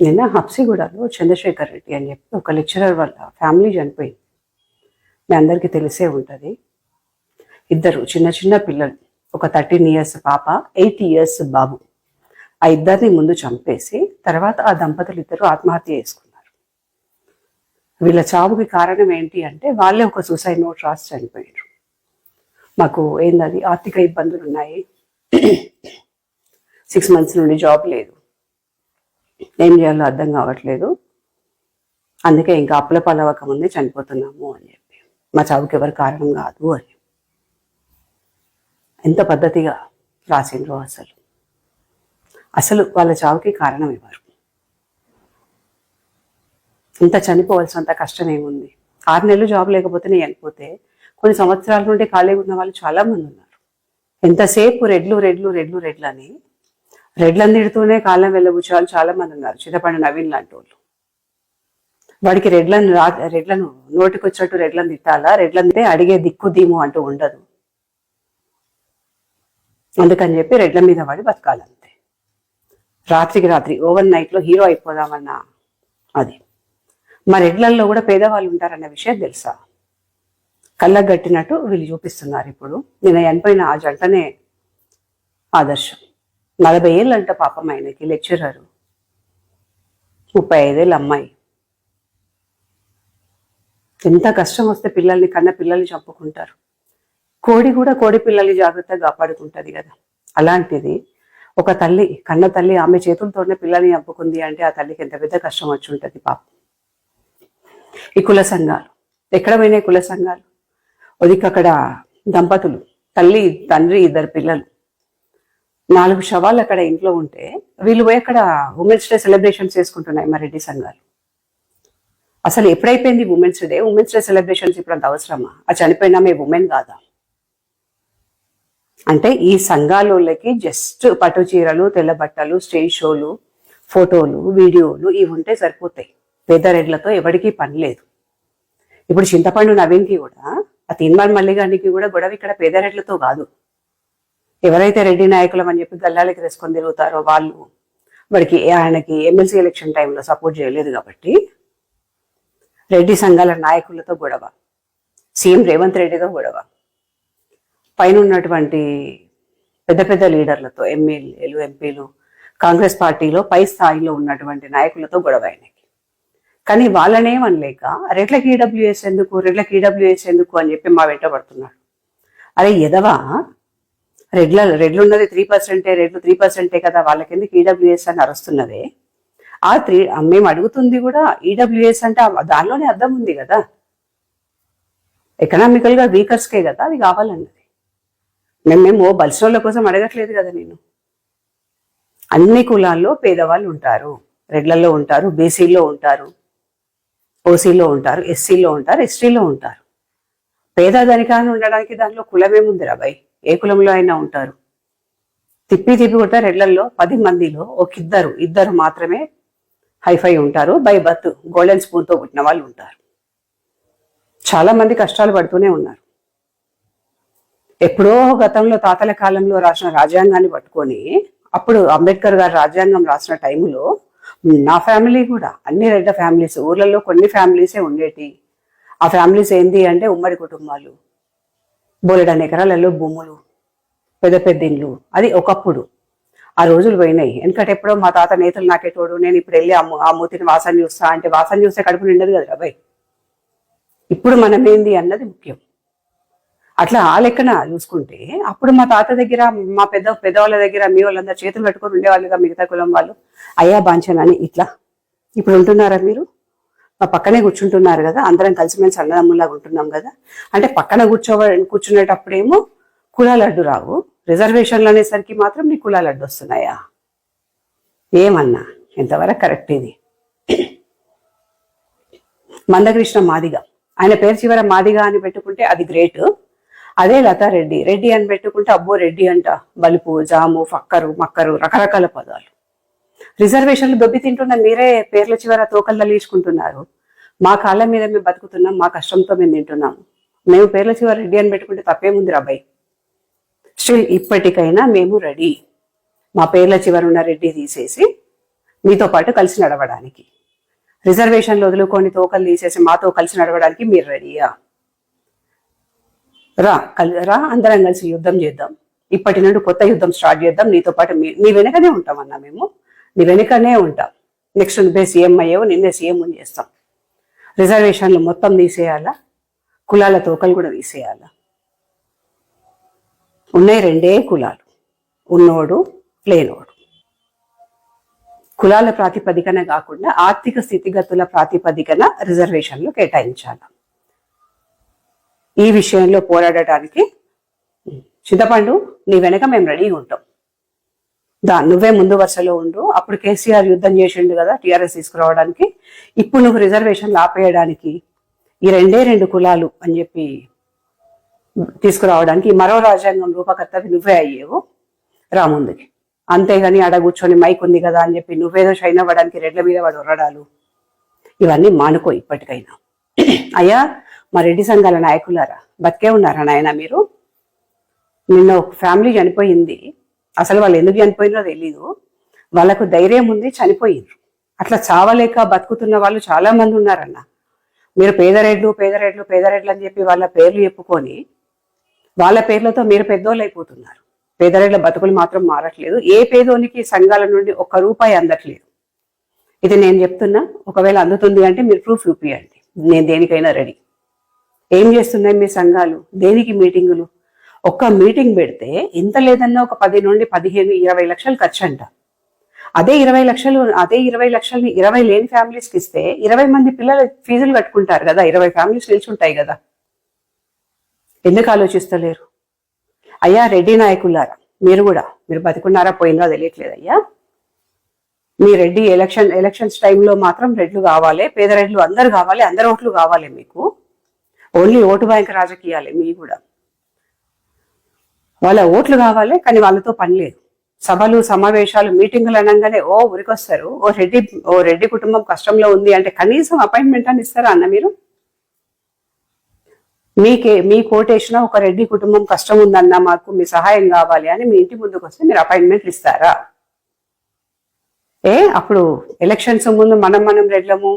నిన్న హబ్సిగూడలో చంద్రశేఖర్ రెడ్డి అని చెప్పి ఒక లెక్చరర్ వాళ్ళ ఫ్యామిలీ చనిపోయింది. మీ అందరికీ తెలిసే ఉంటుంది. ఇద్దరు చిన్న చిన్న పిల్లలు ఒక థర్టీన్ ఇయర్స్ పాప ఎయిట్ ఇయర్స్ బాబు. ఆ ఇద్దరిని ముందు చంపేసి తర్వాత ఆ దంపతులు ఇద్దరు ఆత్మహత్య చేసుకున్నారు. వీళ్ళ చావుకి కారణం ఏంటి అంటే వాళ్ళే ఒక సూసైడ్ నోట్ రాసి చనిపోయారు మాకు ఏందది ఆర్థిక ఇబ్బందులు ఉన్నాయి సిక్స్ మంత్స్ నుండి జాబ్ లేదు. ఏం చేయాలో అర్థం కావట్లేదు. అందుకే ఇంకా అప్పుల పలవక ముందే చనిపోతున్నాము అని చెప్పి. మా చావుకి ఎవరు కారణం కాదు అని. ఎంత పద్ధతిగా రాసిండ్రో అసలు. అసలు వాళ్ళ చావుకి కారణం ఇవ్వరు ఇంత చనిపోవాల్సినంత కష్టం ఏముంది? ఆరు నెలలు జాబ్ లేకపోతేనే చనిపోతే కొన్ని సంవత్సరాల నుండి ఖాళీగా ఉన్న వాళ్ళు చాలామంది ఉన్నారు. ఎంతసేపు రెడ్లు రెడ్లు రెడ్లు రెడ్లు అని రెడ్లను తిడుతూనే కాలం వెళ్ళబుచ్చే చాలా మంది ఉన్నారు చిన్నపండు నవీన్ లాంటి వాళ్ళు. వాడికి రెడ్లను రా రెడ్లను నోటికి వచ్చినట్టు రెడ్లను తిట్టాలా? రెడ్లను తింటే అడిగే దిక్కు దీము అంటూ ఉండదు. అందుకని చెప్పి రెడ్ల మీద వాడి బతకాలంతే. రాత్రికి రాత్రి ఓవర్ నైట్లో హీరో అయిపోదామన్న అది. మా రెడ్లల్లో కూడా పేదవాళ్ళు ఉంటారన్న విషయం తెలుసా? కళ్ళకు గట్టినట్టు వీళ్ళు చూపిస్తున్నారు ఇప్పుడు. నేను చనిపోయిన ఆ జంటనే ఆదర్శం. నలభై ఏళ్ళంట పాపం ఆయనకి లెక్చరర్. ముప్పై ఐదేళ్ళ అమ్మాయి. ఎంత కష్టం వస్తే పిల్లల్ని కన్న పిల్లల్ని చంపుకుంటారు. కోడి కూడా కోడి పిల్లల్ని జాగ్రత్తగా కాపాడుకుంటుంది కదా. అలాంటిది ఒక తల్లి కన్న తల్లి ఆమె చేతులతోనే పిల్లల్ని చంపుకుంది అంటే ఆ తల్లికి ఎంత పెద్ద కష్టం వచ్చి ఉంటుంది పాపం. ఈ కుల సంఘాలు. ఎక్కడ పోయినాయి కుల సంఘాలు? అదికక్కడ అక్కడ దంపతులు. తల్లి తండ్రి ఇద్దరు పిల్లలు. నాలుగు శవాలు అక్కడ ఇంట్లో ఉంటే వీళ్ళు పోయి అక్కడ ఉమెన్స్ డే సెలబ్రేషన్స్ చేసుకుంటున్నాయి మా రెడ్డి సంఘాలు. అసలు ఎప్పుడైపోయింది women's day women's day celebrations ఇప్పుడు అంత అవసరమా? ఆ చనిపోయినా మేము ఉమెన్ కాదా? అంటే ఈ సంఘాలకి జస్ట్ పట్టు చీరలు తెల్ల బట్టలు స్టేజ్ షోలు ఫోటోలు వీడియోలు ఇవి ఉంటే సరిపోతాయి. పేదరెడ్లతో ఎవరికీ పని లేదు. ఇప్పుడు చింతపండు నవీన్కి కూడా ఆ తీన్మార్ మల్లిగానికి కూడా గొడవ ఇక్కడ పేదరెడ్లతో కాదు. ఎవరైతే రెడ్డి నాయకులం అని చెప్పి గల్లాలకి తీసుకొని తిరుగుతారో వాళ్ళు వాడికి ఆయనకి ఎమ్మెల్సీ ఎలక్షన్ టైంలో సపోర్ట్ చేయలేదు కాబట్టి రెడ్డి సంఘాల నాయకులతో గొడవ సీఎం రేవంత్ రెడ్డితో గొడవ. పైన ఉన్నటువంటి పెద్ద పెద్ద లీడర్లతో ఎమ్మెల్యేలు ఎంపీలు కాంగ్రెస్ పార్టీలో పై స్థాయిలో ఉన్నటువంటి నాయకులతో గొడవ ఆయనకి. కానీ వాళ్ళనేమనలేక రెడ్లకి ఈడబ్ల్యూఎస్ ఎందుకు? రెడ్లకి ఈడబ్ల్యూఎస్ ఎందుకు? అని చెప్పి మా వెంట పడుతున్నాడు. అరే ఎదవా? రెడ్ల రెడ్లు ఉన్నది త్రీ పర్సెంటే రెడ్లు త్రీ పర్సెంటే కదా వాళ్ళకెందుకు ఈడబ్ల్యూఎస్ అని అరుస్తున్నదే? ఆ త్రీ మేము అడుగుతుంది కూడా ఈడబ్ల్యూఎస్ అంటే దానిలోనే అర్థం ఉంది కదా. ఎకనామికల్గా వీకర్స్కే కదా అది కావాలన్నది. మేము మేము బలిసిన కోసం అడగట్లేదు కదా నేను. అన్ని కులాల్లో పేదవాళ్ళు ఉంటారు. రెడ్లలో ఉంటారు బీసీలో ఉంటారు ఓసీలో ఉంటారు ఎస్సీలో ఉంటారు ఎస్టీలో ఉంటారు. పేద ధనికాన్ని ఉండడానికి దానిలో కులమేముంది రాబాయ్ ఏ కులంలో అయినా ఉంటారు. తిప్పి తిప్పి కొట్ట రెడ్లల్లో పది మందిలో ఒక ఇద్దరు ఇద్దరు మాత్రమే హైఫై ఉంటారు. బై బర్త్ గోల్డెన్ స్పూన్తో పుట్టిన వాళ్ళు ఉంటారు. చాలా మంది కష్టాలు పడుతూనే ఉన్నారు. ఎప్పుడో గతంలో తాతల కాలంలో రాసిన రాజ్యాంగాన్ని పట్టుకొని అప్పుడు అంబేద్కర్ గారు రాజ్యాంగం రాసిన టైంలో నా ఫ్యామిలీ కూడా అన్ని రెడ్డ ఫ్యామిలీస్ ఊర్లలో కొన్ని ఫ్యామిలీసే ఉండేటి. ఆ ఫ్యామిలీస్ ఏంటి అంటే ఉమ్మడి కుటుంబాలు. బోలెడన్ని ఎకరాలలో భూములు పెద్ద పెద్ద ఇండ్లు. అది ఒకప్పుడు. ఆ రోజులు పోయినాయి. ఎందుకంటే ఎప్పుడో మా తాత నేతలు నాకేటోడు నేను ఇప్పుడు వెళ్ళి ఆ ఆ మూతిని వాసన చూస్తా అంటే వాసన చూస్తే కడుపు నిండదు కదా అబ్బాయి ఇప్పుడు మనం ఏంది అన్నది ముఖ్యం. అట్లా ఆ లెక్కన చూసుకుంటే అప్పుడు మా తాత దగ్గర మా పెద్ద పెద్దవాళ్ళ దగ్గర మీ వాళ్ళందరూ చేతులు పెట్టుకొని ఉండేవాళ్ళుగా మిగతా కులం వాళ్ళు. అయ్యా బాంచనని అని ఇట్లా. ఇప్పుడు ఉంటున్నారా మీరు? మా పక్కనే కూర్చుంటున్నారు కదా అందరం కలిసిమెలిసి అన్నదమ్ములాగా ఉంటున్నాం కదా. అంటే పక్కన కూర్చో కూర్చునేటప్పుడేమో కులాలడ్డు రావు. రిజర్వేషన్లు అనేసరికి మాత్రం నీ కులాలడ్డు వస్తున్నాయా? ఏమన్నా? ఎంతవరకు కరెక్ట్ ఇది? మందకృష్ణ మాదిగ. ఆయన పేరు చివర మాదిగ అని పెట్టుకుంటే అది గ్రేట్. అదే లతారెడ్డి. రెడ్డి అని పెట్టుకుంటే అబ్బో రెడ్డి అంట. బలుపు జాము ఫక్కరు మక్కరు రకరకాల పదాలు. రిజర్వేషన్లు దొబ్బి తింటున్న మీరే పేర్ల చివర తోకలు తల్లించుకుంటున్నారు మా కాళ్ళ మీద మేము బతుకుతున్నాం మా కష్టంతో మేము తింటున్నాం. మేము పేర్ల చివర రెడ్డి అని పెట్టుకుంటే తప్పేముంది రాబాయ్ స్టిల్ ఇప్పటికైనా మేము రెడీ. మా పేర్ల చివర ఉన్న రెడ్డి తీసేసి మీతో పాటు కలిసి నడవడానికి. రిజర్వేషన్లు వదులుకొని తోకలు తీసేసి మాతో కలిసి నడవడానికి మీరు రెడీయా? రా రా అందరం కలిసి యుద్ధం చేద్దాం. ఇప్పటి నుండి కొత్త యుద్ధం స్టార్ట్ చేద్దాం. నీతో పాటు మీ మీ వెనకనే ఉంటాం అన్న మేము. నీ వెనకనే ఉంటాం. నెక్స్ట్ నువ్వే సీఎం అయ్యావు నిన్నే సీఎం చేస్తాం. రిజర్వేషన్లు మొత్తం తీసేయాలా? కులాల తోకలు కూడా తీసేయాలా? ఉన్నాయి రెండే కులాలు. ఉన్నోడు లేనోడు. కులాల ప్రాతిపదికన కాకుండా ఆర్థిక స్థితిగతుల ప్రాతిపదికన రిజర్వేషన్లు కేటాయించాలి? ఈ విషయంలో పోరాడటానికి చింతపండు నీ వెనక మేము రెడీగా ఉంటాం. దా నువ్వే ముందు వరుసలో ఉండు. అప్పుడు కేసీఆర్ యుద్ధం చేసిండు కదా టీఆర్ఎస్ తీసుకురావడానికి. ఇప్పుడు నువ్వు రిజర్వేషన్లు ఆపేయడానికి ఈ రెండే రెండు కులాలు అని చెప్పి తీసుకురావడానికి మరో రాజ్యాంగం రూపకర్తవి నువ్వే అయ్యేవు రాముందుకి. అంతేగాని ఆడ కూర్చొని మైక్ ఉంది కదా అని చెప్పి నువ్వేదో షైన్ అవ్వడానికి రెడ్ల మీద వాడు ఉరడాలు ఇవన్నీ మానుకో ఇప్పటికైనా. అయ్యా మా రెడ్డి సంఘాల నాయకులారా బతికే ఉన్నారా నాయన మీరు? నిన్న ఒక ఫ్యామిలీ చనిపోయింది. అసలు వాళ్ళు ఎందుకు చనిపోయినో తెలీదు. వాళ్ళకు ధైర్యం ఉంది చనిపోయిండ్రు అట్లా చావలేక బతుకుతున్న వాళ్ళు చాలా మంది ఉన్నారన్న. మీరు పేదరెడ్లు పేదరెడ్లు పేదరెడ్లు అని చెప్పి వాళ్ళ పేర్లు చెప్పుకొని వాళ్ళ పేర్లతో మీరు పెద్దోళ్ళు అయిపోతున్నారు. పేదరేళ్ళ బతుకులు మాత్రం మారట్లేదు. ఏ పేదోనికి సంఘాల నుండి ఒక్క రూపాయి అందట్లేదు. ఇది నేను చెప్తున్నా ఒకవేళ అందుతుంది అంటే మీరు ప్రూఫ్ చూపియండి. నేను దేనికైనా రెడీ. ఏం చేస్తున్నాయి మీ సంఘాలు? దేనికి మీటింగులు? ఒక్క మీటింగ్ పెడితే ఎంత లేదన్నా ఒక పది నుండి పదిహేను ఇరవై లక్షలు ఖర్చు అంట అదే ఇరవై లక్షలు అదే ఇరవై లక్షల్ని ఇరవై లేని ఫ్యామిలీస్కి ఇస్తే ఇరవై మంది పిల్లల ఫీజులు కట్టుకుంటారు కదా ఇరవై ఫ్యామిలీస్ నిల్చుంటాయి కదా. ఎందుకు ఆలోచిస్తలేరు? అయ్యా రెడ్డి నాయకులారా మీరు కూడా మీరు బతికున్నారా పోయిందో తెలియట్లేదు అయ్యా మీ రెడ్డి ఎలక్షన్ ఎలక్షన్స్ టైంలో మాత్రం రెడ్లు కావాలి పేద రెడ్లు అందరు కావాలి అందరు ఓట్లు కావాలి మీకు. ఓన్లీ ఓటు బ్యాంక్ రాజకీయాలే మీ కూడా. వాళ్ళ ఓట్లు కావాలి కానీ వాళ్ళతో పని లేదు. సభలు సమావేశాలు మీటింగులు అనగానే ఓ ఉరికొస్తారు ఓ రెడ్డి ఓ రెడ్డి కుటుంబం కష్టంలో ఉంది అంటే కనీసం అపాయింట్మెంట్ అని ఇస్తారా అన్న మీరు? మీకే మీ కోటేషన్ ఒక రెడ్డి కుటుంబం కష్టం ఉందన్న మాకు మీ సహాయం కావాలి అని మీ ఇంటి ముందుకు వస్తే మీరు అపాయింట్మెంట్లు ఇస్తారా? ఏ అప్పుడు ఎలక్షన్స్ ముందు మనం మనం రెడ్లము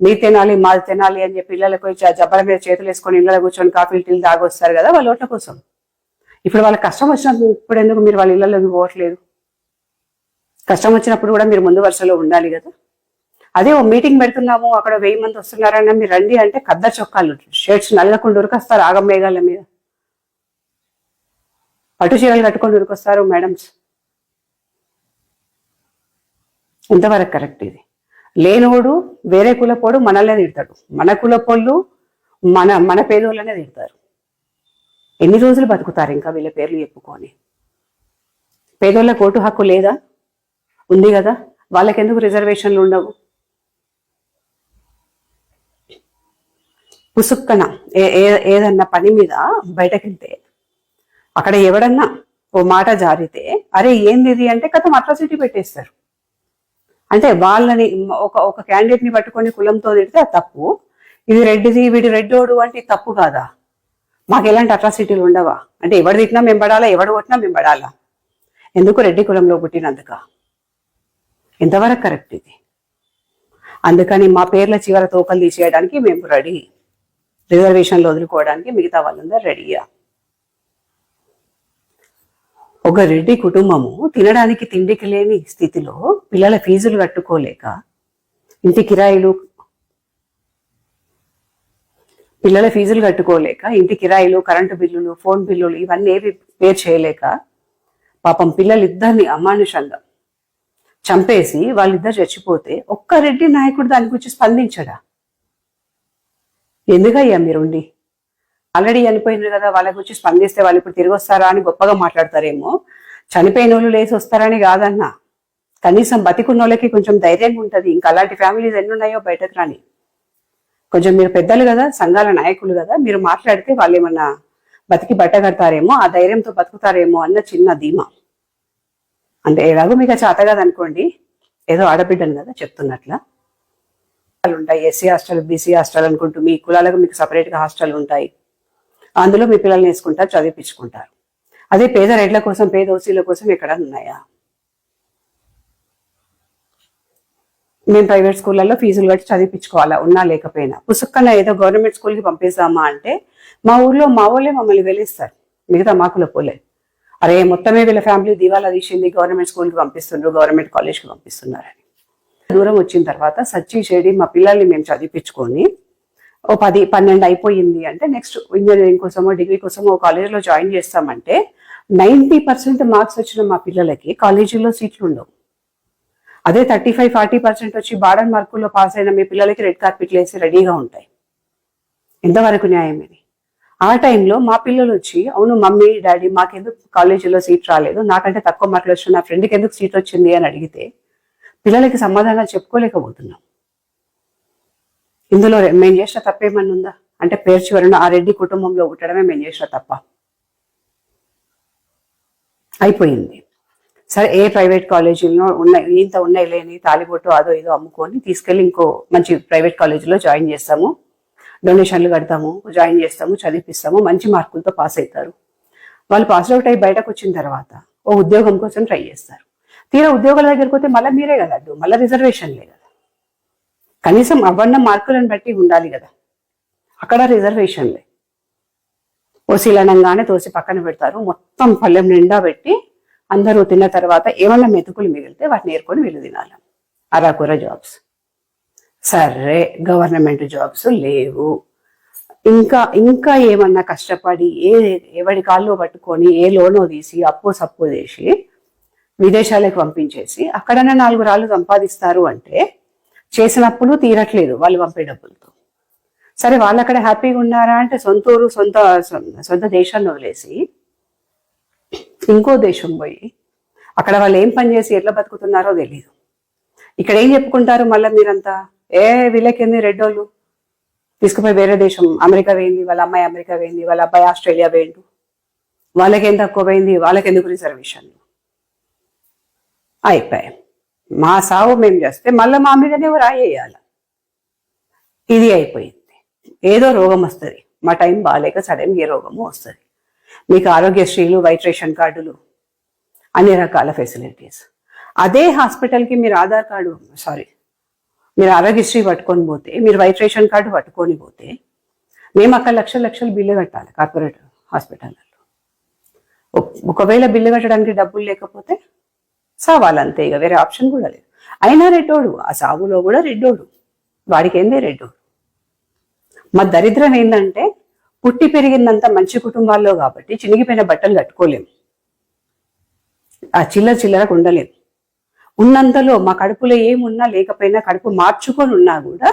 మీ తినాలి మాది తినాలి అని చెప్పి పిల్లలకు వచ్చి జబ్బల మీద చేతులు వేసుకొని ఇళ్ళలో కూర్చొని కాఫీలు టీలు తాగొస్తారు కదా వాళ్ళ ఓట్ల కోసం. ఇప్పుడు వాళ్ళ కష్టం వచ్చినప్పుడు ఇప్పుడు ఎందుకు మీరు వాళ్ళ ఇళ్ళలోకి పోవట్లేదు? కష్టం వచ్చినప్పుడు కూడా మీరు ముందు వరుసలో ఉండాలి కదా. అదే ఓ మీటింగ్ పెడుతున్నాము అక్కడ వెయ్యి మంది వస్తున్నారన్న మీరు రండి అంటే కద్ద చొక్కాలు షర్ట్స్ నల్లకుండా ఉరికొస్తారు ఆగం మేఘాల మీద. పట్టు చీరలు కట్టుకొని ఉరికొస్తారు మేడమ్స్. ఇంతవరకు కరెక్ట్ ఇది. లేనోడు వేరే కులపోడు మనల్నే తిడతాడు. మన కులపోళ్ళు మన మన పేదోళ్ళనే తిడతారు. ఎన్ని రోజులు బతుకుతారు ఇంకా వీళ్ళ పేర్లు చెప్పుకొని? పేదోళ్ళ ఓటు హక్కు లేదా? ఉంది కదా. వాళ్ళకెందుకు రిజర్వేషన్లు ఉండవు? పుసుక్కన ఏ ఏదన్నా పని మీద బయటకెళ్తే అక్కడ ఎవడన్నా ఓ మాట జారితే అరే ఏంది ఇది అంటే కథం అట్రాసిటీ పెట్టేస్తారు. అంటే వాళ్ళని ఒక ఒక క్యాండిడేట్ని పట్టుకొని కులంతో తిడితే అది తప్పు. ఇది రెడ్డిది వీడి రెడ్డోడు అంటే తప్పు కాదా? మాకు ఎలాంటి అట్రాసిటీలు ఉండవా? అంటే ఎవడు తిట్టినా మేము పడాలా ఎవడు కొట్టినా మేము పడాలా? ఎందుకు రెడ్డి కులంలో పుట్టినందుక? ఎంతవరకు కరెక్ట్ ఇది? అందుకని మా పేర్ల చివర తోకలు తీసేయడానికి మేము రెడీ రిజర్వేషన్లు వదులుకోవడానికి మిగతా వాళ్ళందరూ రెడీయా ఒక రెడ్డి కుటుంబము తినడానికి తిండికి లేని స్థితిలో పిల్లల ఫీజులు కట్టుకోలేక ఇంటి కిరాయిలు పిల్లల ఫీజులు కట్టుకోలేక ఇంటి కిరాయిలు కరెంటు బిల్లులు ఫోన్ బిల్లులు ఇవన్నీ ఏవి పే చేయలేక పాపం పిల్లలిద్దరిని అమానుషంగా చంపేసి వాళ్ళిద్దరు చచ్చిపోతే ఒక్క రెడ్డి నాయకుడు దాని గురించి స్పందించడా? ఎందుకయ్యా మీరుండి? ఆల్రెడీ చనిపోయినారు కదా వాళ్ళ గురించి స్పందిస్తే వాళ్ళు ఇప్పుడు తిరిగి వస్తారా అని గొప్పగా మాట్లాడతారేమో. చనిపోయిన వాళ్ళు లేచి వస్తారని కాదన్నా. కనీసం బతికున్న వాళ్ళకి కొంచెం ధైర్యంగా ఉంటుంది. ఇంకా అలాంటి ఫ్యామిలీస్ ఎన్ని ఉన్నాయో బయటకు రాని. కొంచెం మీరు పెద్దలు కదా సంఘాల నాయకులు కదా మీరు మాట్లాడితే వాళ్ళు ఏమన్నా బతికి బట్టగడతారేమో ఆ ధైర్యంతో బతుకుతారేమో అన్న చిన్న ధీమా. అంటే ఎలాగో మీకు చేత కదా అనుకోండి ఏదో ఆడబిడ్డను కదా చెప్తున్నట్ల. ఉంటాయి ఎస్సీ హాస్టల్ బీసీ హాస్టల్ అనుకుంటూ మీ కులాలకు మీకు సపరేట్గా హాస్టల్ ఉంటాయి. అందులో మీ పిల్లల్ని వేసుకుంటారు చదివిపించుకుంటారు. అదే పేద రెడ్ల కోసం పేద ఓసీల కోసం ఎక్కడ ఉన్నాయా? మేము ప్రైవేట్ స్కూళ్ళల్లో ఫీజులు కట్టి చదివించుకోవాలా? ఉన్నా లేకపోయినా. పుసుక్కన ఏదో గవర్నమెంట్ స్కూల్కి పంపిస్తామా అంటే మా ఊర్లో మా వాళ్ళే మమ్మల్ని వెళ్ళిస్తారు మిగతా మాకులో పోలే. అరే మొత్తమే వీళ్ళ ఫ్యామిలీ దివాలా తీసింది గవర్నమెంట్ స్కూల్కి పంపిస్తున్నారు గవర్నమెంట్ కాలేజ్కి పంపిస్తున్నారని. దూరం వచ్చిన తర్వాత సచ్చి చెడి మా పిల్లల్ని మేము చదివించుకొని ఓ పది పన్నెండు అయిపోయింది అంటే నెక్స్ట్ ఇంజనీరింగ్ కోసమో డిగ్రీ కోసమో కాలేజీలో జాయిన్ చేస్తామంటే నైంటీ పర్సెంట్ మార్క్స్ వచ్చిన మా పిల్లలకి కాలేజీలో సీట్లు ఉండవు. అదే థర్టీ ఫైవ్ ఫార్టీ పర్సెంట్ వచ్చి బార్డర్ మార్కుల్లో పాస్ అయిన మీ పిల్లలకి రెడ్ కార్పెట్లు వేసి రెడీగా ఉంటాయి. ఎంతవరకు న్యాయం ఇది? ఆ టైంలో మా పిల్లలు వచ్చి అవును మమ్మీ డాడీ మాకెందుకు కాలేజీలో సీట్ రాలేదు? నాకంటే తక్కువ మార్కులు వచ్చిన నా ఫ్రెండ్కి ఎందుకు సీట్ వచ్చింది? అని అడిగితే పిల్లలకి సమాధానాలు చెప్పుకోలేకపోతున్నాం. ఇందులో మేము చేసిన తప్పేమన్నా ఉందా? అంటే పేరు చివరన ఆ రెడ్డి కుటుంబంలో పుట్టడమే మేము చేసిన తప్ప. అయిపోయింది. సరే ఏ ప్రైవేట్ కాలేజీలో ఉన్నాయి ఇంత ఉన్నాయి లేని తాలిబొట్టు అదో ఏదో అమ్ముకొని తీసుకెళ్ళి ఇంకో మంచి ప్రైవేట్ కాలేజీలో జాయిన్ చేస్తాము. డొనేషన్లు కడతాము జాయిన్ చేస్తాము చదివిపిస్తాము మంచి మార్కులతో పాస్ అవుతారు. వాళ్ళు పాస్ అవుట్ అయ్యి బయటకు వచ్చిన తర్వాత ఓ ఉద్యోగం కోసం ట్రై చేస్తారు. తీరా ఉద్యోగాల దగ్గరికి పోతే మళ్ళీ మీరే కదా అడ్డు మళ్ళీ రిజర్వేషన్లే కదా. కనీసం అవన్న మార్కులను బట్టి ఉండాలి కదా. అక్కడ రిజర్వేషన్లే. ఓసీలనంగానే తోసి పక్కన పెడతారు మొత్తం పళ్ళెం నిండా పెట్టి అందరూ తిన్న తర్వాత ఏమన్నా మెతుకులు మిగిలితే వాటిని ఏరుకొని వీళ్ళు తినాలి. అరాకుర జాబ్స్. సరే గవర్నమెంట్ జాబ్స్ లేవు. ఇంకా ఇంకా ఏమన్నా కష్టపడి ఏ ఎవడి కాల్లో పట్టుకొని ఏ లోనో తీసి అప్పో సప్పో చేసి విదేశాలకు పంపించేసి అక్కడన్నా నాలుగు రాళ్ళు సంపాదిస్తారు అంటే చేసినప్పుడు తీరట్లేదు వాళ్ళు పంపే డబ్బులతో. సరే వాళ్ళు అక్కడ హ్యాపీగా ఉన్నారా అంటే సొంత ఊరు సొంత సొంత దేశాన్ని వదిలేసి ఇంకో దేశం పోయి అక్కడ వాళ్ళు ఏం పని చేసి ఎట్లా బతుకుతున్నారో తెలియదు ఇక్కడ ఏం చెప్పుకుంటారు మళ్ళీ మీరంతా? ఏ వీళ్ళకేంది రెడ్డోళ్ళు? తీసుకుపోయి వేరే దేశం అమెరికా వేయింది వాళ్ళ అమ్మాయి అమెరికా వేయింది వాళ్ళ అబ్బాయి ఆస్ట్రేలియా వేయండు. వాళ్ళకేం తక్కువ పోయింది వాళ్ళకెందుకు రిజర్వేషన్లు? అయిపోయాయి. మా సాగు మేము చేస్తే మళ్ళీ మా మీదనే రాయేయాల ఇది అయిపోయింది. ఏదో రోగం వస్తుంది. మా టైం బాగాలేక సడన్ ఏ రోగము వస్తుంది. మీకు ఆరోగ్యశ్రీలు వైట్ రేషన్ కార్డులు అన్ని రకాల ఫెసిలిటీస్. అదే హాస్పిటల్కి మీరు ఆధార్ కార్డు సారీ మీరు ఆరోగ్యశ్రీ పట్టుకొని పోతే మీరు వైట్ రేషన్ కార్డు పట్టుకొని పోతే మేము అక్కడ లక్షల లక్షలు బిల్లు కట్టాలి కార్పొరేట్ హాస్పిటల్లో ఒకవేళ బిల్లు కట్టడానికి డబ్బులు లేకపోతే సావాలంతే ఇక వేరే ఆప్షన్ కూడా లేదు. అయినా రెడ్డోడు ఆ సావులో కూడా రెడ్డోడు వాడికి ఏందే రెడ్డోడు? మా దరిద్రం ఏంటంటే పుట్టి పెరిగిందంతా మంచి కుటుంబాల్లో కాబట్టి చినిగిపోయిన బట్టలు కట్టుకోలేము ఆ చిల్లర చిల్లరకు ఉండలేము ఉన్నంతలో మా కడుపులో ఏమున్నా లేకపోయినా కడుపు మార్చుకొని ఉన్నా కూడా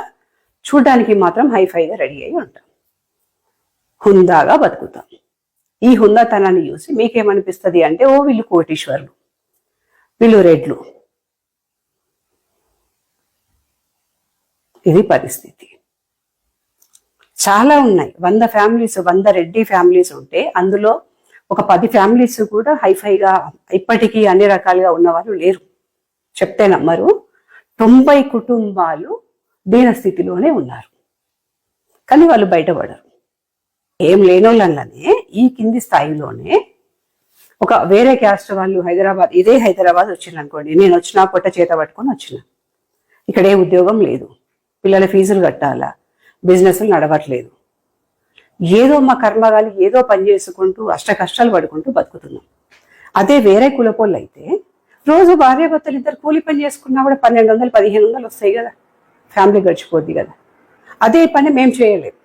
చూడడానికి మాత్రం హైఫైగా రెడీ అయి ఉంటాం. హుందాగా బతుకుతాం. ఈ హుందాతనాన్ని చూసి మీకేమనిపిస్తుంది అంటే ఓ వీళ్ళు కోటీశ్వరులు వీళ్ళు రెడ్లు. ఇది పరిస్థితి. చాలా ఉన్నాయి. వంద ఫ్యామిలీస్ వంద రెడ్డి ఫ్యామిలీస్ ఉంటే అందులో ఒక పది ఫ్యామిలీస్ కూడా హైఫైగా ఇప్పటికీ అన్ని రకాలుగా ఉన్నవారు లేరు. చెప్తే నమ్మరు. తొంభై కుటుంబాలు దీనస్థితిలోనే ఉన్నారు. కానీ వాళ్ళు బయటపడరు. ఏం లేనోళ్ళనే ఈ కింది స్థాయిలోనే ఒక వేరే క్యాస్ట్ వాళ్ళు హైదరాబాద్ ఇదే హైదరాబాద్ వచ్చింది అనుకోండి నేను వచ్చిన పొట్ట చేత పట్టుకొని వచ్చిన. ఇక్కడ ఏ ఉద్యోగం లేదు. పిల్లల ఫీజులు కట్టాలా? బిజినెస్లు నడవట్లేదు. ఏదో మా కర్మగాలి ఏదో పని చేసుకుంటూ అష్ట కష్టాలు పడుకుంటూ బతుకుతున్నాం. అదే వేరే కులపోళ్ళు అయితే రోజు భార్య భర్తలు ఇద్దరు కూలి పని చేసుకున్నా కూడా పన్నెండు వందలు పదిహేను వందలు వస్తాయి కదా. ఫ్యామిలీ గడిచిపోద్ది కదా. అదే పని మేము చేయలేము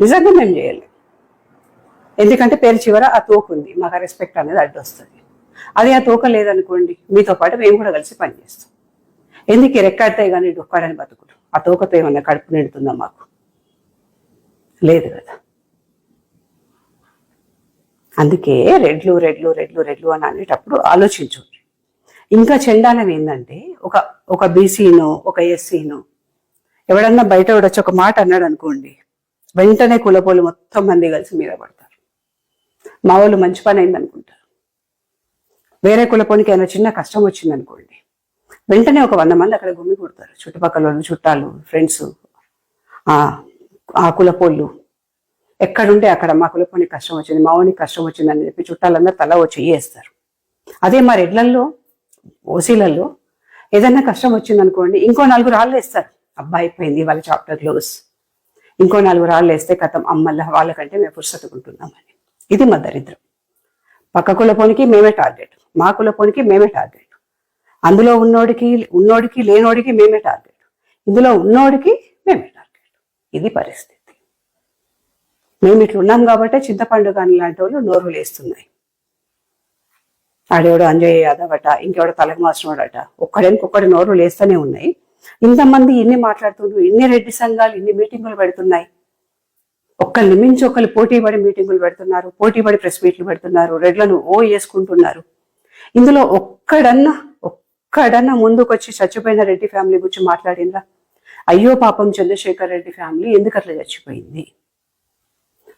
నిజంగా మేము చేయలేము ఎందుకంటే పేరు చివర ఆ తోక ఉంది. మాకు రెస్పెక్ట్ అనేది అడ్డు వస్తుంది. అదే ఆ తోక లేదనుకోండి మీతో పాటు మేము కూడా కలిసి పనిచేస్తాం ఎందుకు రెక్కాడతాయి రెక్కాడితే కానీ డొక్కాడని బతుకుడు ఆ తోకతో ఏమన్నా కడుపు నిండుతుందా మాకు? లేదు కదా. అందుకే రెడ్లు రెడ్లు రెడ్లు రెడ్లు అని అనేటప్పుడు ఆలోచించండి ఇంకా చెండాలం ఏంటంటే ఒక ఒక బీసీను ఒక ఎస్సీను ఎవడన్నా బయట వచ్చి ఒక మాట అన్నాడు అనుకోండి వెంటనే కులపోలు మొత్తం మంది కలిసి మీద పడతారు. మా వాళ్ళు మంచి పని అయిందనుకుంటారు. వేరే కులపోనికి ఏమైనా చిన్న కష్టం వచ్చింది అనుకోండి వెంటనే ఒక వంద మంది అక్కడ గుమ్మి కొడతారు. చుట్టుపక్కల వాళ్ళు చుట్టాలు ఫ్రెండ్స్ ఆ కులపోళ్ళు. ఎక్కడుంటే అక్కడ మా కులపోనికి కష్టం వచ్చింది మా ఊనికి కష్టం వచ్చింది అని చెప్పి చుట్టాలందరూ తల వచ్చి వేస్తారు. అదే మా రెడ్లల్లో ఓసీలలో ఏదైనా కష్టం వచ్చిందనుకోండి ఇంకో నాలుగు రాళ్ళు వేస్తారు. అబ్బాయి అయిపోయింది వాళ్ళ చాప్టర్ క్లోజ్ ఇంకో నలుగురు రాళ్ళు వేస్తే కథం అమ్మల్లా వాళ్ళకంటే మేము పురుషతుకుంటున్నామని ఇది మా దరిద్రం. పక్క కులపోనికి మేమే టార్గెట్ మా కులపోనికి మేమే టార్గెట్ అందులో ఉన్నోడికి ఉన్నోడికి లేనోడికి మేమే టార్గెట్. ఇందులో ఉన్నోడికి మేమే టార్గెట్. ఇది పరిస్థితి. మేము ఇట్లా ఉన్నాం కాబట్టే చింతపండు కానీ లాంటి వాళ్ళు నోరు లేస్తున్నాయి. ఆడెవడో అంజయ్ యాదవ్ అట ఇంకెవడో తలకు మాసినోడట ఒక్కడేనికొక్కడి నోరు లేస్తూనే ఉన్నాయి. ఇంతమంది ఇన్ని మాట్లాడుతున్నారు ఇన్ని రెడ్డి సంఘాలు ఇన్ని మీటింగులు పెడుతున్నాయి. ఒక్కరిని మించి ఒకళ్ళు పోటీ పడి మీటింగులు పెడుతున్నారు పోటీ పడి ప్రెస్ మీట్లు పెడుతున్నారు రెడ్లను ఓ వేసుకుంటున్నారు ఇందులో ఒక్కడన్నా ఎక్కడన్నా ముందుకొచ్చి చచ్చిపోయిన రెడ్డి ఫ్యామిలీ గురించి మాట్లాడిందా అయ్యో పాపం చంద్రశేఖర్ రెడ్డి ఫ్యామిలీ ఎందుకు అట్లా చచ్చిపోయింది?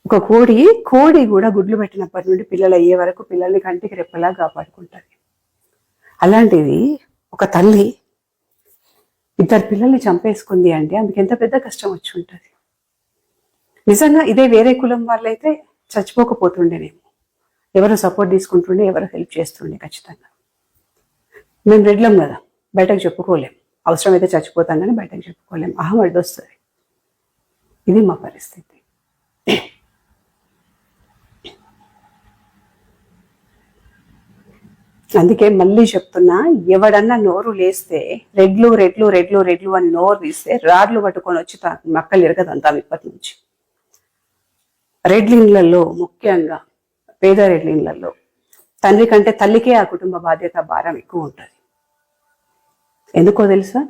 ఒక కోడి కోడి కూడా గుడ్లు పెట్టినప్పటి నుండి పిల్లలు అయ్యే వరకు పిల్లల్ని కంటికి రెప్పలా కాపాడుకుంటుంది. అలాంటిది ఒక తల్లి ఇద్దరు పిల్లల్ని చంపేసుకుంది అంటే అందుకు ఎంత పెద్ద కష్టం వచ్చి ఉంటుంది. నిజంగా ఇదే వేరే కులం వాళ్ళైతే చచ్చిపోకపోతుండేనేమో. ఎవరు సపోర్ట్ తీసుకుంటుండే ఎవరు హెల్ప్ చేస్తుండే ఖచ్చితంగా. మేము రెడ్లం కదా బయటకు చెప్పుకోలేం. అవసరమైతే చచ్చిపోతాం కానీ బయటకు చెప్పుకోలేం. అహం అడ్డొస్తుంది ఇది మా పరిస్థితి. అందుకే మళ్ళీ చెప్తున్నా ఎవడన్నా నోరు లేస్తే రెడ్లు రెడ్లు రెడ్లు రెడ్లు అని నోరు తీస్తే రాడ్లు పట్టుకొని వచ్చి తా- మక్కలు ఎరగదంతాం ఇప్పటి నుంచి. రెడ్లిన్లలో ముఖ్యంగా పేద రెడ్లిన్లలో తండ్రి కంటే తల్లికే ఆ కుటుంబ బాధ్యత భారం ఎక్కువ ఉంటుంది. ఎందుకో తెలుసా?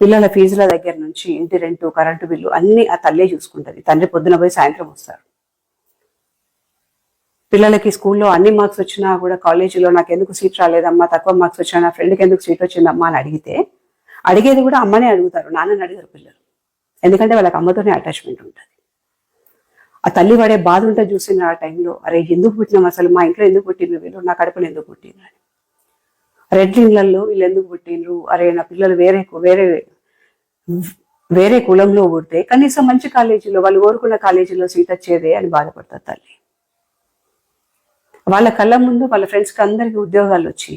పిల్లల ఫీజుల దగ్గర నుంచి ఇంటి రెంటు కరెంటు బిల్లు అన్ని ఆ తల్లే చూసుకుంటుంది. తండ్రి పొద్దున పోయి సాయంత్రం వస్తారు. పిల్లలకి స్కూల్లో అన్ని మార్క్స్ వచ్చినా కూడా కాలేజీలో నాకు ఎందుకు సీట్ రాలేదమ్మా తక్కువ మార్క్స్ వచ్చినా నా ఫ్రెండ్కి ఎందుకు సీట్ వచ్చిందమ్మా అని అడిగితే అడిగేది కూడా అమ్మనే అడుగుతారు నాన్నని అడిగారు పిల్లలు. ఎందుకంటే వాళ్ళకి అమ్మతోనే అటాచ్మెంట్ ఉంటుంది. ఆ తల్లి పడే బాధ ఉంటే చూసిన ఆ టైంలో అరే ఎందుకు పుట్టినాం అసలు? మా ఇంట్లో ఎందుకు పుట్టిన వీళ్ళు? నా కడుపులో ఎందుకు పుట్టిండ్రు? అని రెడ్ ఇళ్ళలో వీళ్ళు ఎందుకు పుట్టిండ్రు? అరే నా పిల్లలు వేరే వేరే వేరే కులంలో పుడితే కనీసం మంచి కాలేజీలో వాళ్ళు కోరుకున్న కాలేజీలో సీట్ వచ్చేదే అని బాధపడతారు తల్లి. వాళ్ళ కళ్ళ ముందు వాళ్ళ ఫ్రెండ్స్కి అందరికీ ఉద్యోగాలు వచ్చి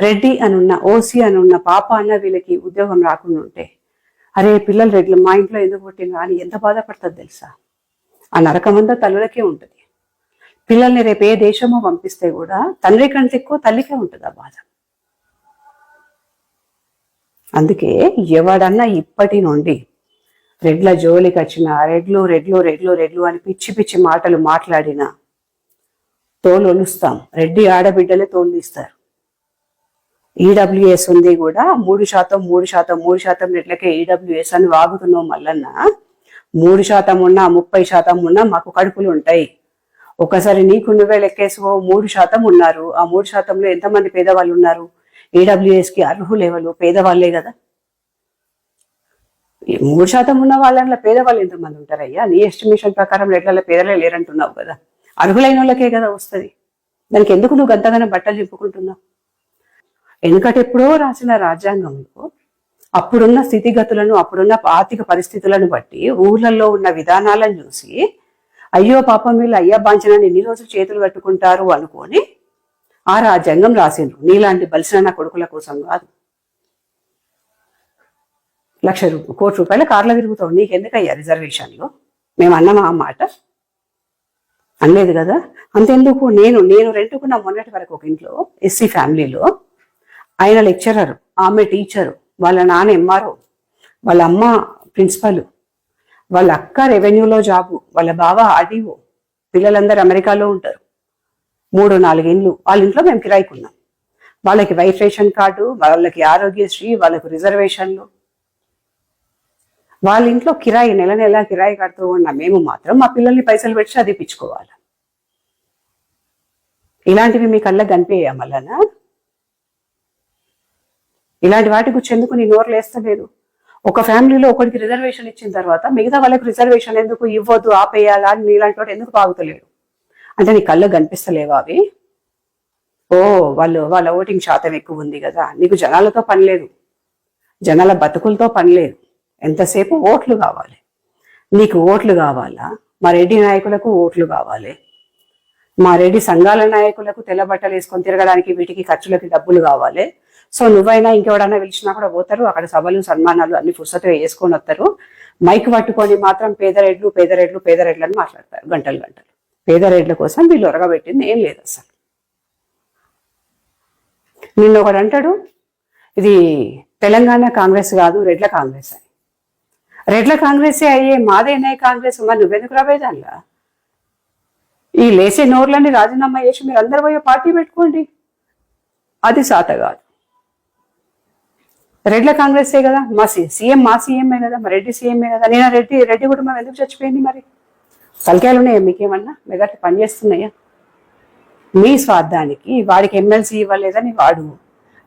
రెడ్డి అని ఉన్న ఓసీ అని ఉన్న పాప అన్న వీళ్ళకి ఉద్యోగం రాకుండా ఉంటే అరే పిల్లలు రెడ్లు మా ఇంట్లో ఎందుకు పుట్టిండ్రు అని ఎంత బాధపడుతుంది తెలుసా? ఆ నరకమంతా తల్లులకే ఉంటుంది. పిల్లల్ని రేపు ఏ దేశమో పంపిస్తే కూడా తండ్రి కంటే ఎక్కువ తల్లికే ఉంటుంది ఆ బాధ. అందుకే ఎవడన్నా ఇప్పటి నుండి రెడ్ల జోలికి వచ్చిన రెడ్లు రెడ్లు రెడ్లు రెడ్లు అని పిచ్చి పిచ్చి మాటలు మాట్లాడినా తోలొలుస్తాం రెడ్డి ఆడబిడ్డలే తోలుస్తారు ఈడబ్ల్యూఎస్ ఉంది కూడా మూడు శాతం మూడు శాతం మూడు శాతం రెట్లకే ఈడబ్ల్యూఎస్ అని వాగుతున్నాం మల్లన్న. మూడు శాతం ఉన్నా ముప్పై శాతం ఉన్నా మాకు కడుపులు ఉంటాయి. ఒకసారి నీకు నువ్వే లెక్కేసుకో మూడు శాతం ఉన్నారు. ఆ మూడు శాతంలో ఎంతమంది పేదవాళ్ళు ఉన్నారు? కి అర్హులు ఎవరు పేదవాళ్ళే కదా? ఈ మూడు శాతం ఉన్న వాళ్ళ పేదవాళ్ళు ఎంతమంది ఉంటారయ్యా? నీ ఎస్టిమేషన్ ప్రకారం రెడ్లలో పేదలే లేరంటున్నావు కదా. అర్హులైన వాళ్ళకే కదా వస్తుంది. దానికి ఎందుకు నువ్వు గంతగానే బట్టలు చెప్పుకుంటున్నావు ఎందుకంటే ఎప్పుడో రాసిన రాజ్యాంగంలో అప్పుడున్న స్థితిగతులను అప్పుడున్న ఆర్థిక పరిస్థితులను బట్టి ఊర్లలో ఉన్న విధానాలను చూసి అయ్యో పాపం వీళ్ళు అయ్యా బాంచనని ఎన్ని రోజులు చేతులు కట్టుకుంటారు అనుకొని ఆ రాజ్యాంగం రాసిండ్రు. నీలాంటి బలిసిన నా కొడుకుల కోసం కాదు. లక్ష రూపాయలు కోటి రూపాయల కార్లో తిరుగుతావు. నీకెందుకయ్యా రిజర్వేషన్లు మేము అన్నామా ఆ మాట. అనలేదు కదా? అంతెందుకు? నేను నేను రెంటుకున్న మొన్నటి వరకు ఒక ఇంట్లో ఎస్సీ ఫ్యామిలీలో ఆయన లెక్చరర్ ఆమె టీచరు వాళ్ళ నాన్న ఎంఆర్ఓ వాళ్ళ అమ్మ ప్రిన్సిపల్ వాళ్ళ అక్క రెవెన్యూలో జాబు వాళ్ళ బావ ఆర్డీఓ పిల్లలందరూ అమెరికాలో ఉంటారు. మూడు నాలుగు ఇండ్లు వాళ్ళ ఇంట్లో మేము కిరాయికున్నాం. వాళ్ళకి వైట్ రేషన్ కార్డు వాళ్ళకి ఆరోగ్యశ్రీ వాళ్ళకు రిజర్వేషన్లు. వాళ్ళ ఇంట్లో కిరాయి నెల నెల కిరాయి కడుతూ ఉన్న మేము మాత్రం మా పిల్లల్ని పైసలు పెట్టి చదివించుకోవాలి. ఇలాంటివి మీ కళ్ళకి కనిపించాయా మళ్ళనా ఇలాంటి వాటి గురించి ఎందుకు నీ నోరు లేస్తలేదు? ఒక ఫ్యామిలీలో ఒకరికి రిజర్వేషన్ ఇచ్చిన తర్వాత మిగతా వాళ్ళకి రిజర్వేషన్ ఎందుకు ఇవ్వద్దు ఆపేయాలా అని నీలాంటి వాడు ఎందుకు బాగుతలేడు? అంటే నీ కళ్ళు కనిపిస్తలేవా అవి. ఓ వాళ్ళు వాళ్ళ ఓటింగ్ శాతం ఎక్కువ ఉంది కదా. నీకు జనాలతో పని లేదు. జనాల బతుకులతో పని లేదు. ఎంతసేపు ఓట్లు కావాలి? నీకు ఓట్లు కావాలా? మా రెడ్డి నాయకులకు ఓట్లు కావాలి. మా రెడ్డి సంఘాల నాయకులకు తెల్ల బట్టలు వేసుకొని తిరగడానికి వీటికి ఖర్చులకి డబ్బులు కావాలి. సో నువ్వైనా ఇంకెవడన్నా పిలిచినా కూడా పోతారు. అక్కడ సభలు సన్మానాలు అన్ని పుస్తకం వేసుకొని వస్తారు. మైక్ పట్టుకొని మాత్రం పేదరెడ్లు పేదరెడ్లు పేదరెడ్లు అని మాట్లాడతారు. గంటలు గంటలు. పేదరెడ్ల కోసం వీళ్ళు ఒరగబెట్టింది ఏం లేదు అసలు. నిన్న ఒకడు అంటాడు ఇది తెలంగాణ కాంగ్రెస్ కాదు రెడ్ల కాంగ్రెస్ అని. రెడ్ల కాంగ్రెసే అయ్యే మాదేనాయి కాంగ్రెస్ మరి నువ్వెందుకు రాబోయేదానిలా ఈ లేసే నోర్లని రాజీనామా చేసి మీరు అందరు పోయే పార్టీ పెట్టుకోండి. అది సాత కాదు. రెడ్ల కాంగ్రెసే కదా మా సీఎం మా సీఎంఏ కదా మా రెడ్డి సీఎంఏ కదా. నేను రెడ్డి రెడ్డి కుటుంబం ఎందుకు చచ్చిపోయింది మరి? తలకాయలు ఉన్నాయా మీకేమన్నా? మెదటి పని చేస్తున్నాయా మీ స్వార్థానికి వాడికి ఎమ్మెల్సీ ఇవ్వలేదని వాడు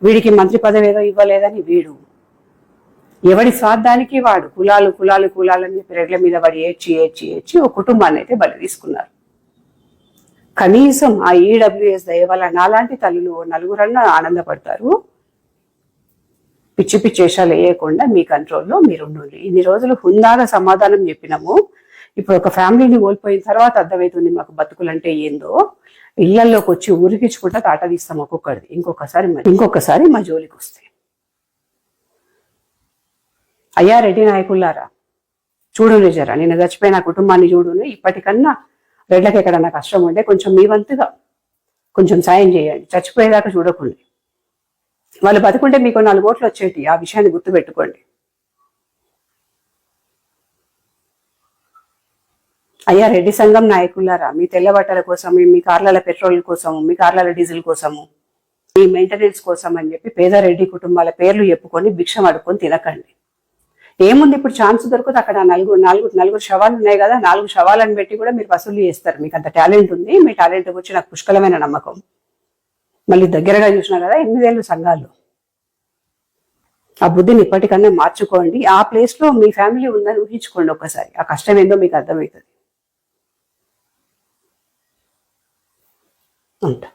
వీడికి మంత్రి పదవి ఏదో ఇవ్వలేదని వీడు. ఎవడి స్వార్థానికి వాడు? కులాలు కులాలు కులాలు అని చెప్పి మీద వాడు ఏడ్చి ఏడ్చి ఏడ్చి ఒక కుటుంబాన్ని అయితే బలి తీసుకున్నారు. కనీసం ఆ ఈడబ్ల్యూఎస్ దయ నాలాంటి తల్లులు నలుగురన్నా ఆనందపడతారు. పిచ్చి పిచ్చి వేషాలు వేయకుండా మీ కంట్రోల్లో మీరు ఉండండి ఇన్ని రోజులు హుందాగా సమాధానం చెప్పినాము. ఇప్పుడు ఒక ఫ్యామిలీని కోల్పోయిన తర్వాత అర్థమవుతుంది మాకు బతుకులంటే ఏందో. ఇళ్ళలోకి వచ్చి ఊరికించుకుంటా తాట తీస్తాం ఒక్కొక్కడిది ఇంకొకసారి ఇంకొకసారి మా జోలికి వస్తే. అయ్యా రెడ్డి నాయకులారా చూడు నిజరా నేను చచ్చిపోయిన కుటుంబాన్ని చూడును. ఇప్పటికన్నా రెడ్లకి ఎక్కడన్నా కష్టం ఉంటే కొంచెం మీ వంతుగా కొంచెం సాయం చేయండి. చచ్చిపోయేదాకా చూడకండి. వాళ్ళు బతుకుంటే మీకు నాలుగు ఓట్లు వచ్చేటి ఆ విషయాన్ని గుర్తుపెట్టుకోండి. అయ్యా రెడ్డి సంఘం నాయకులారా మీ తెల్ల బట్టల కోసం మీ కార్ల పెట్రోల్ కోసము మీ కార్ల డీజిల్ కోసము మీ మెయింటెనెన్స్ కోసం అని చెప్పి పేద రెడ్డి కుటుంబాల పేర్లు చెప్పుకొని భిక్షం అడుక్కొని తినకండి. ఏముంది ఇప్పుడు ఛాన్స్ దొరుకుతుంది అక్కడ నలుగురు నాలుగు నలుగురు శవాలు ఉన్నాయి కదా నాలుగు శవాలను పెట్టి కూడా మీరు వసూలు చేస్తారు. మీకు అంత టాలెంట్ ఉంది మీ టాలెంట్ గురించి నాకు పుష్కలమైన నమ్మకం. మళ్ళీ దగ్గరగా చూసినా కదా ఎనిమిదేళ్ళు సంఘాలు. ఆ బుద్ధిని ఇప్పటికన్నా మార్చుకోండి. ఆ ప్లేస్లో మీ ఫ్యామిలీ ఉందని ఊహించుకోండి ఒకసారి. ఆ కష్టం ఏందో మీకు అర్థమవుతుంది. ఉంటా